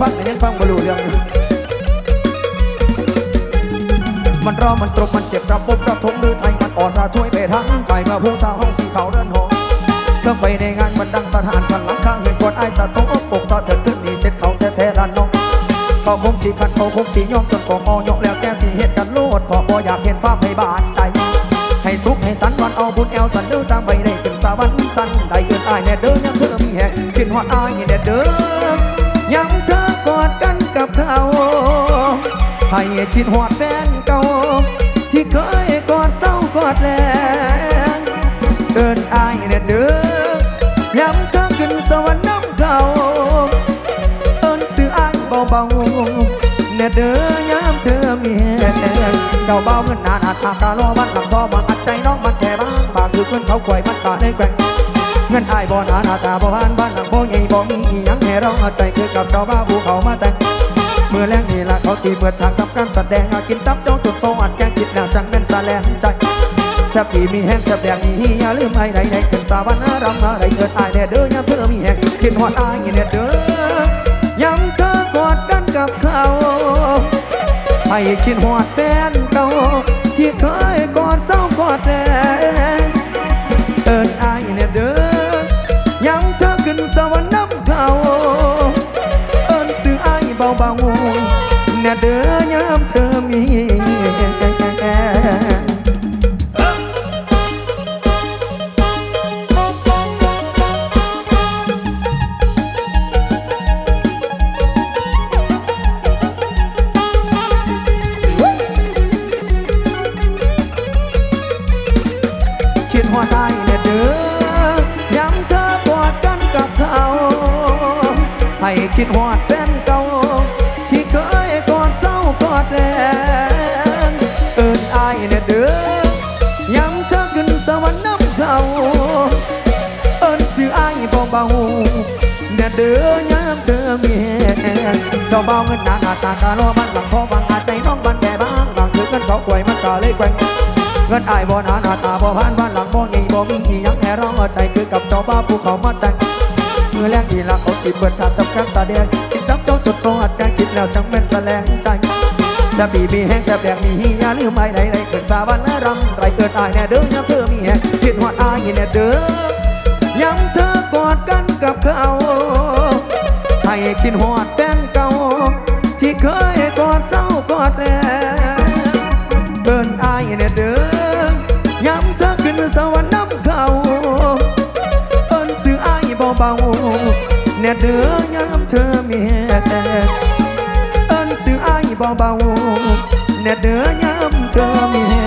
ฟังแต่ยังฟังบ่รู้เรื่องมันรอมันตรมมันเจ็บระบบระทมหรือไทยมันอ่อนระทวยไปทั้งใจเมื่อพวกชาวห้องสีขาวเดินหองเครื่องไฟในงานมันดังสถานสันหลังข้างเห็นกดไอ้สะทกอกปกสะเถิดขึ้นนี่เสร็จเขาแท้ๆรันน้องเขาคงสีขัดเขาคงสีย่อมจนกองออยกแล้วแกสีเห็ดกันโลดเพอบ่อยากเห็นภาพให้บาดใจให้สุขให้สันวันเอาบุญแอวสันเด้อสร้างใบได้ขึ้นสวรรค์สันได้เกินอายแน่เด้อยังเธอมีแหกขึ้นฮอดอายแน่เด้อ ให้คิดฮอดแฟนเก่า ที่เคยกอดเศร้ากอดแลงเอินอายแน่เด้อย้ำเธอขึ้นสวรรค์น้ำเขาเอินซื้ออ้ายเบาๆแน่เด้อยามเธอมีแหงเจ้าเบาเงินหนาหนาทากาล้อบ้านลังพ่อมันอัดใจน้องมันแค่บ้างบางคือเงินเขาควยมันกาได้แกว่งเงินอายบ่หนาหนาตาบ่ผ่านบ้านหลังพ่ใหญ่บ่มีอีหยังให้เราอาใจคือกับเจ้าบ้าภูเขามาแต่ง เมื่อแรงนี่ละเขาสีเปิดฉากกับการแสดงกินตับเจ้าจุดโซอัดแกงคิดแล้วจังเป็นแลงใจแซ่บดีมีแห้งแซ่บแดงนี่อย่าลืมไอ้ใดใดขึ้นสาวันรำอะไรเกิดอายแน่เด้อยามเธอมีแห้งคิดฮอดอายแน่เด้อยามเธอกอดกันกับเขาให้คิดฮอดแฟนเก่าที่เคยกอดเศร้ากอดแล เบาๆเน่เด้อยามเธอมี ตากาลอมันหลังพอบังอาใจน้องบันแก่บ้างบางคือเงินเขาควยมันก็เลยแกว่งเงินอายบ่นาหน้าตาบ่ผ่านบ้านหลังบ่ใหญ่บ่มีอีหยังแค่ร้องอาใจคือกับเจ้าบ้าผู้เขามาแต่งเมื่อแรกดีละเขาสิเปิดฉากกับการแสดงคิดตับเจ้าจดทรงอัดใจคิดแล้วจังเป็นแสลงใจจะบีมีแห้งแสบแดงมีหิยาลืมไม่ใดใดเกิดสาวันและรำไรเกิดอายแน่เด้อยามเธอมีแห้งคิดฮอดอายแน่เด้อยามเธอกอดกันกับเขาให้คิดฮอดแฟนเก่า ที่เคยกอดเศร้ากอดแลเดินอายเนี่ยเด้อย้ำเธอขึ้นสวรรค์น้ำเขาเอินซื้ออายเบาๆเนี่ยเด้อย้ำเธอมีแหกเอินซื้ออายเบาๆเนี่ยเด้อย้ำเธอมีย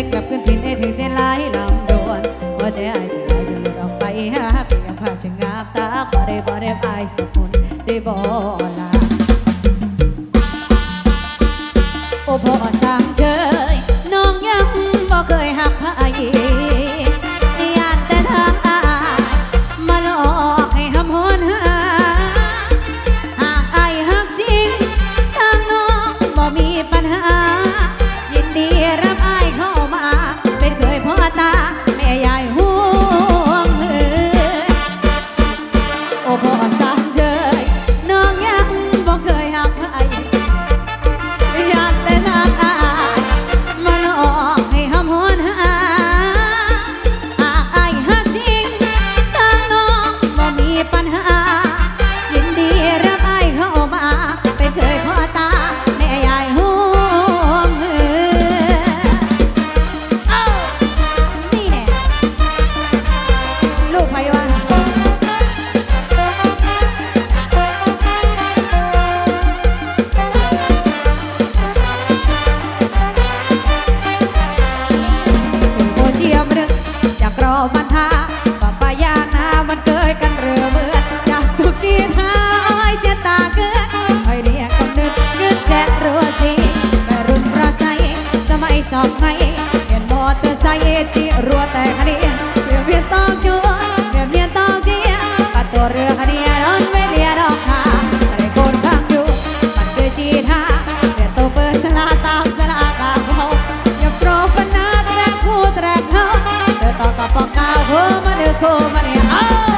ได้กลับขึ้นถิ่นเอถึงใจลายลำดวนหัวใจอายจะลายจะหลุดออกไปฮะเพียงผ่าจึงามตาขอได้บ่ได้อายสักคนได้บ่ลา Marea. Oh.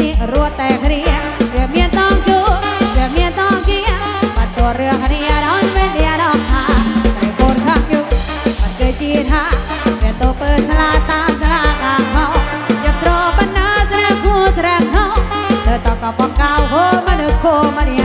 ติรัวแต่เรียเจอเมียต้องจูเจอเมียต้องเกียปัดตัวเรือเรียร้อนเวนเดียร้องหาใจโกรธข้างอยู่ปัดเคยจีท่าเปลี่ตัวเปิดสลาตาสลากาเขาอย่าโตรปัญหาแสดงคู่แสดงเขาเธอต้องกับปองเก่าโหมันเดือโคมาเดีย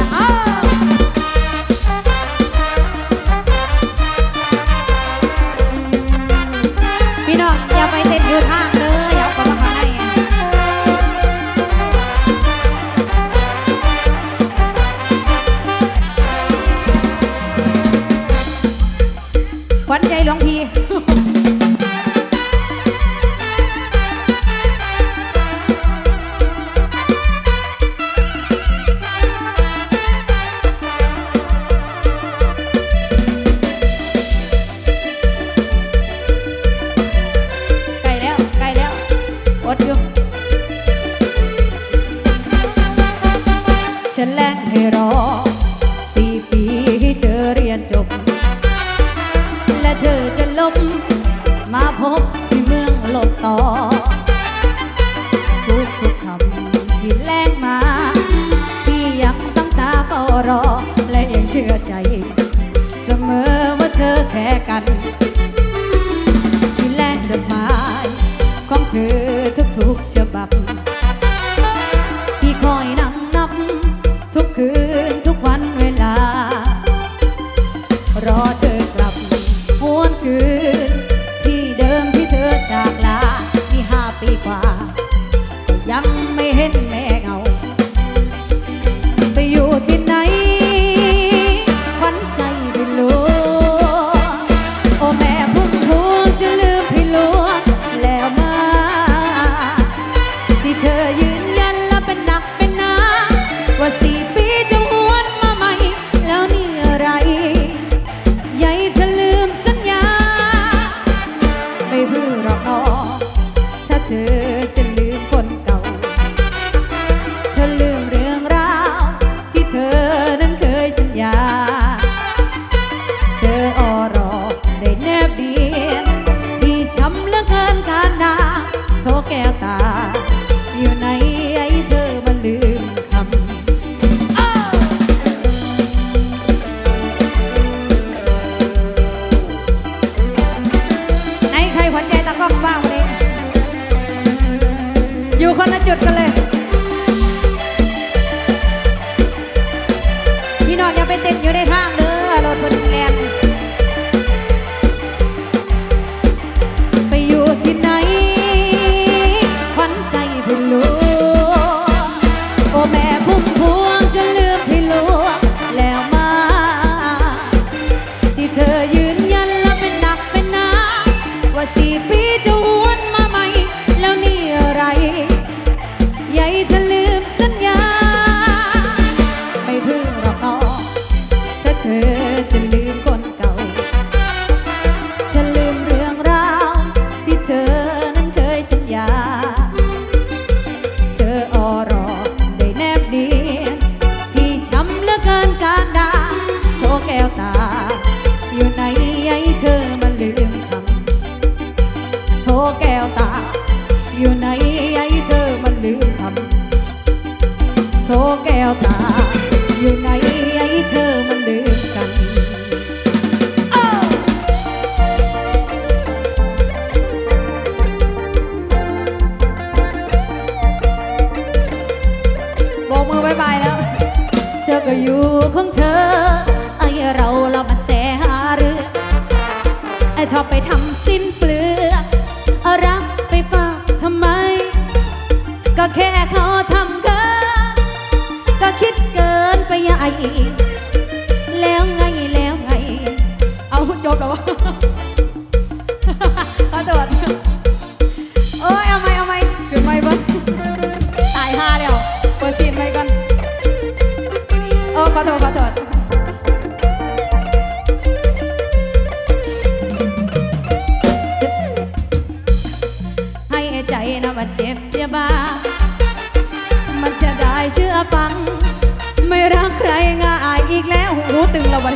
รอเธอ กมือบายบายแล้ว เธอก็อยู่ของเธอ ไอ้เราเรามันแสหาเรือไอ้ทอบไปทำสิ้นเปลือกรักไปฝากทำไม ก็แค่เขาทำเกินก็คิดเกินไปใหญ่แล้วไงแล้วไง เอาจบแล้ว ว่าเจ็บเสียบ้า มันจะได้เชื่อฟัง ไม่รักใครง่ายอีกแล้วหูตึงแล้ววัน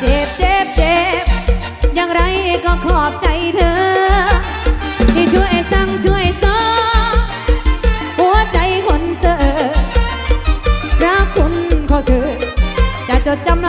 เจ็บเจ็บเจ็บอย่างไรก็ขอบใจเธอ ที่ช่วยสั่งช่วยสอนหัวใจคนเสือรักคุณเขาเธอ จะจดจำแล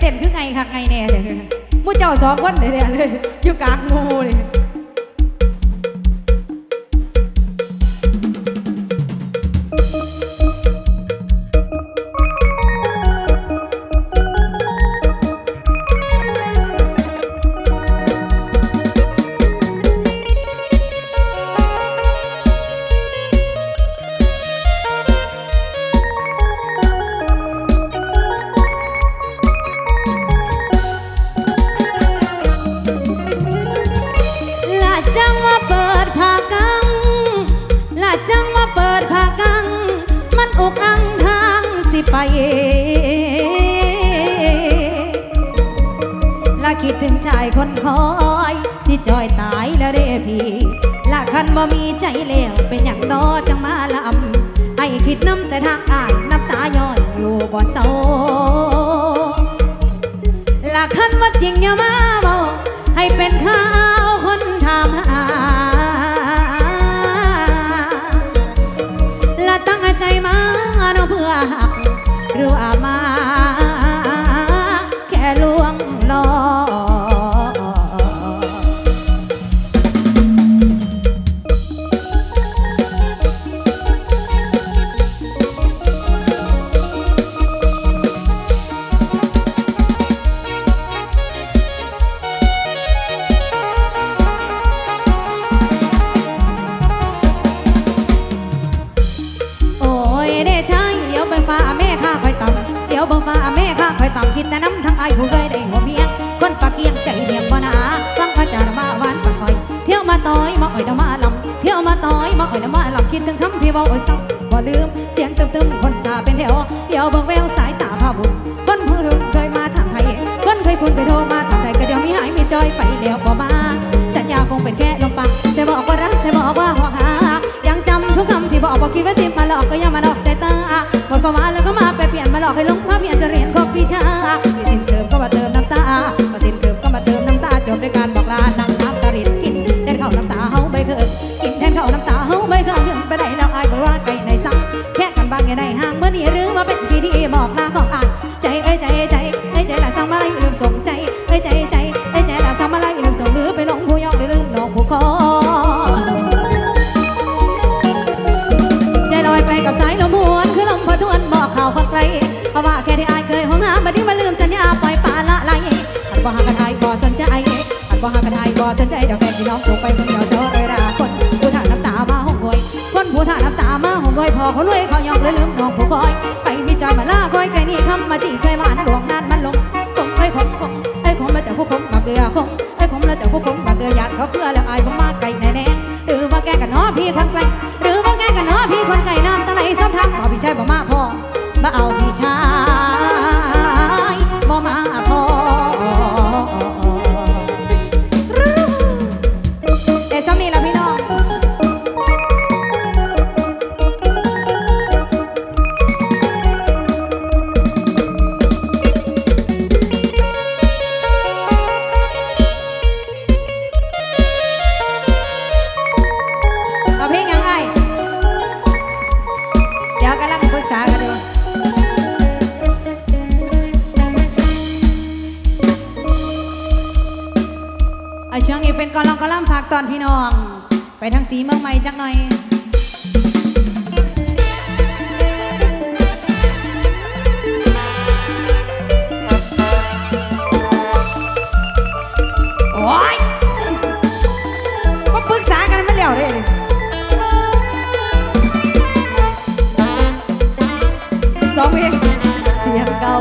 เต้นคือไงคักไงแน่เลยมู่เจ้าสองคนเลยเลยอยู่กลางงูเลย ละคิดถึงชายคนคอย ที่จอยตายแล้วเด้พี่ละคันบ่มีใจแล้วเป็นอย่างนอจังมาลำไอคิดน้ำแต่ทางอ่านน้ำตาย้อยอยู่บ่เศร้าละคันว่าจริงอย่ามาบอกให้เป็นข่า ผู้ผมมาเกยาดเขาเพื่อแล้วอายผมมาไกลแน่แน่หรือว่าแกกันน้อพี่คนไกลหรือว่าแกกันน้อพี่คนไกลน้ำตาไหลซ้ำทางพอพี่ชายผมมาพอมาเอาพี่ชาย ใหม่จังหน่อยโอ้ยมาปรึกษากันไม่แล้วเลยสองเพงเสียงเก่า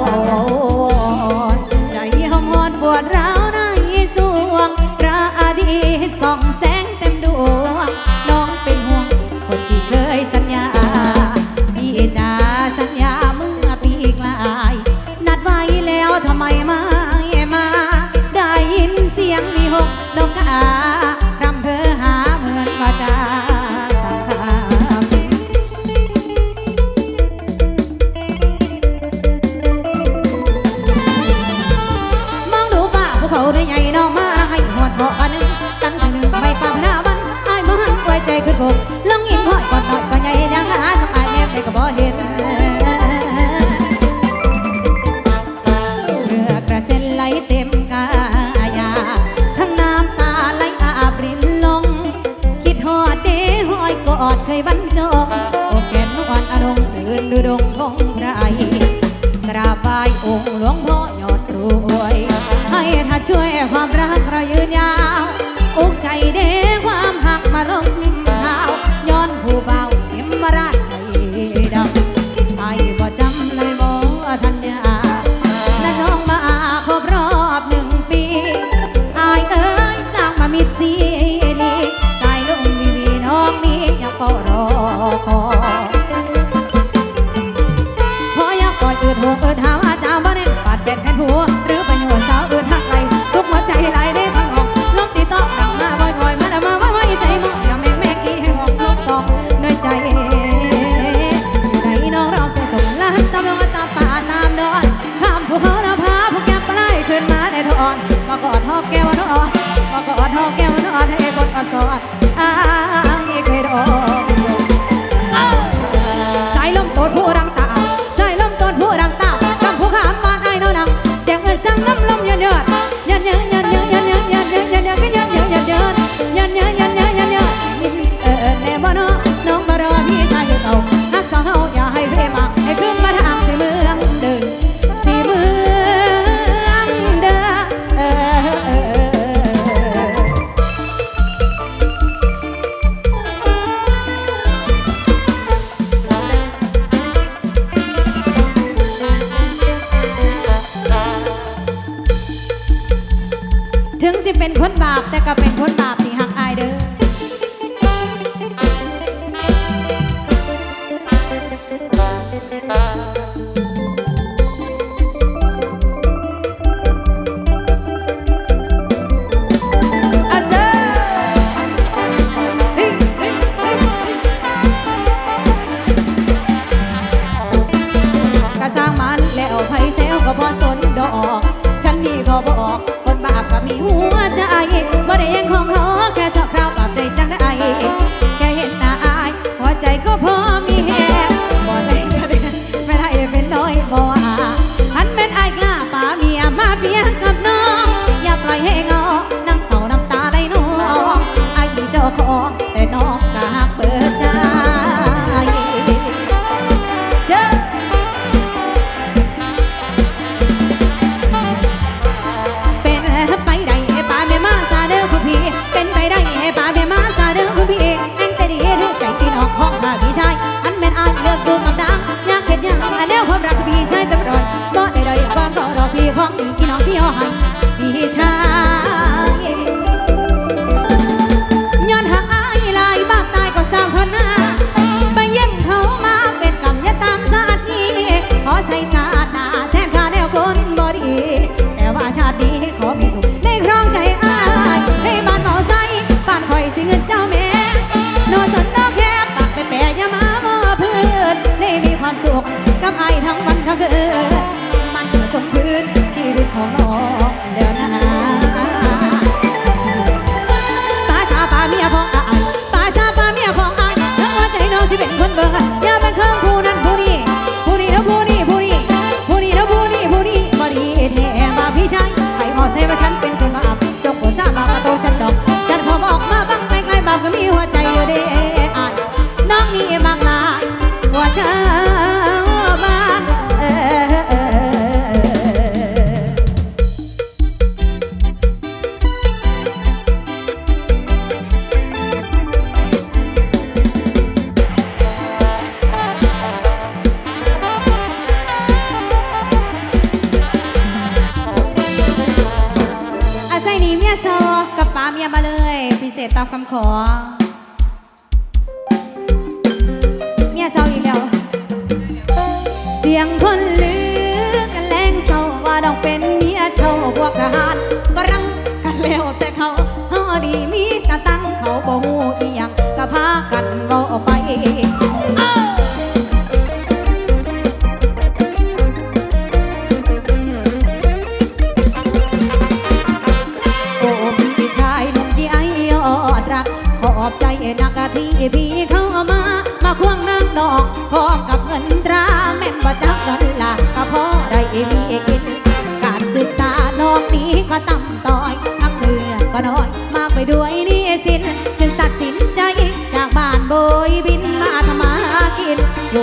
น้องเป็นเมียเช่าพวกทหารฝรังกันแล้วแต่เขาฮอดีมีสตังเขาบ่ฮู้อีหยังก็พากันบ่ไป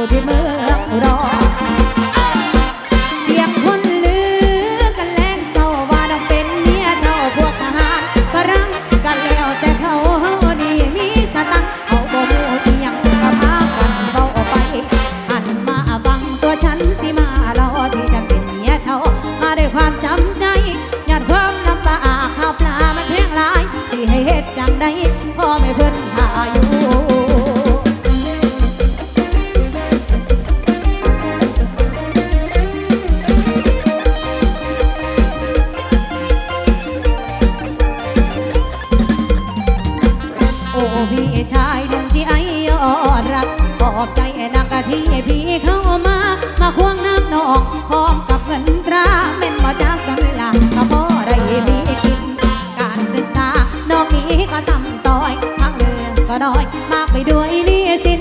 Lord, remember. น้อย มากไปด้วยนี่สิน